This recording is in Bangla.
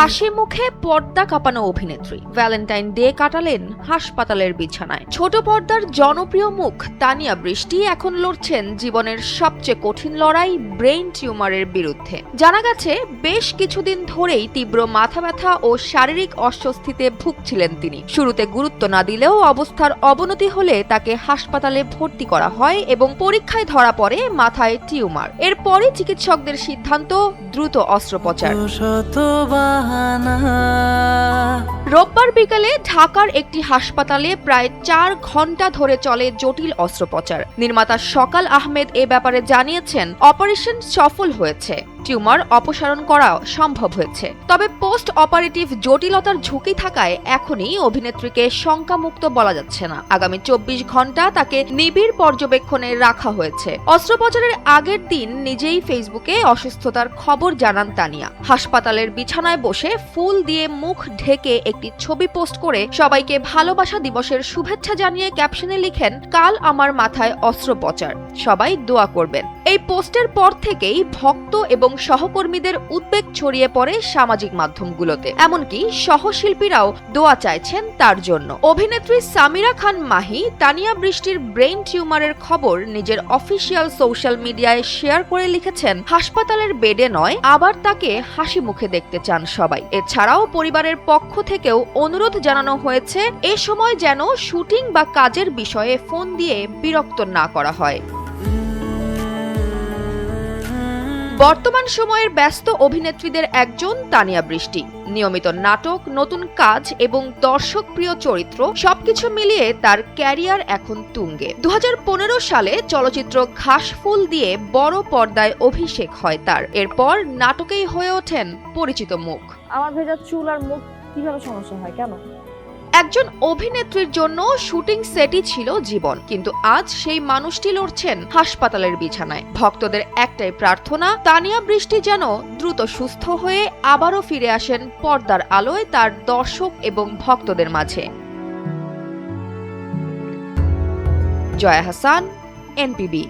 হাসি মুখে পর্দা কাঁপানো অভিনেত্রী। ভ্যালেন্টাইন ডে কাটালেন হাসপাতালের বিছানায়। ছোট পর্দার জনপ্রিয় মুখ তানিয়া বৃষ্টি এখন লড়ছেন জীবনের সবচেয়ে কঠিন লড়াই ব্রেইন টিউমারের বিরুদ্ধে। জানা গেছে, বেশ কিছুদিন ধরেই তীব্র মাথা ব্যথা ও শারীরিক অস্বস্তিতে ভুগছিলেন তিনি। শুরুতে গুরুত্ব না দিলেও অবস্থার অবনতি হলে তাকে হাসপাতালে ভর্তি করা হয় এবং পরীক্ষায় ধরা পড়ে মাথায় টিউমার। এরপরই চিকিৎসকদের সিদ্ধান্ত দ্রুত অস্ত্রোপচার। রোববার বিকেলে ঢাকার একটি হাসপাতালে প্রায় চার ঘণ্টা ধরে চলে জটিল অস্ত্রোপচার। নির্মাতা সকাল আহমেদ এ ব্যাপারে জানিয়েছেন, অপারেশন সফল হয়েছে। টিউমার অপসারণ করা সম্ভব হয়েছে। তবে পোস্ট অপারেটিভ জটিলতার ঝুঁকি থাকায় এখনই অভিনেত্রীকে শঙ্কামুক্ত বলা যাচ্ছে না। আগামী চব্বিশ ঘণ্টা তাকে নিবিড় পর্যবেক্ষণে রাখা হয়েছে। অস্ত্রোপচারের আগের দিন নিজেই ফেসবুকে অসুস্থতার খবর জানান তানিয়া। হাসপাতালের বিছানায় বসে ফুল দিয়ে মুখ ঢেকে একটি ছবি পোস্ট করে সবাইকে ভালোবাসা দিবসের শুভেচ্ছা জানিয়ে ক্যাপশনে লিখেন, কাল আমার মাথায় অস্ত্রোপচার। সবাই দোয়া করবেন। এই পোস্টের পর থেকেই ভক্ত এবং সহকর্মীদের উদ্বেগ ছড়িয়ে পড়ে সামাজিক মাধ্যমগুলোতে। এমনকি সহশিল্পীরাও দোয়া চাইছেন তার জন্য। অভিনেত্রী সামিরা খান মাহি তানিয়া বৃষ্টির ব্রেইন টিউমারের খবর নিজের অফিসিয়াল সোশ্যাল মিডিয়ায় শেয়ার করে লিখেছেন, হাসপাতালের বেডে নয়, আবার তাকে হাসি মুখে দেখতে চান সবাই। এছাড়াও পরিবারের পক্ষ থেকেও অনুরোধ জানানো হয়েছে, এ সময় যেন শুটিং বা কাজের বিষয়ে ফোন দিয়ে বিরক্ত না করা হয়। বর্তমান সময়ের ব্যস্ত অভিনেত্রীদের একজন তানিয়া বৃষ্টি। নিয়মিত নাটক, নতুন কাজ এবং দর্শকপ্রিয় চরিত্র সবকিছু মিলিয়ে তার ক্যারিয়ার এখন তুঙ্গে। দু হাজার পনেরো সালে চলচ্চিত্র ঘাসফুল দিয়ে বড় পর্দায় অভিষেক হয় তার। এরপর নাটকেই হয়ে ওঠেন পরিচিত মুখ। আমার ভেজা চুল আর মুখ কীভাবে সমস্যা হয়, কেন? একজন অভিনেত্রীর জন্য শুটিং সেটই ছিল জীবন, কিন্তু আজ সেই মানুষটি লড়ছেন হাসপাতালের বিছানায়। ভক্তদের একটাই প্রার্থনা, তানিয়া বৃষ্টি যেন দ্রুত সুস্থ হয়ে আবারও ফিরে আসেন পর্দার আলোয় তার দর্শক এবং ভক্তদের মাঝে। জয়া হাসান, এনপিবি।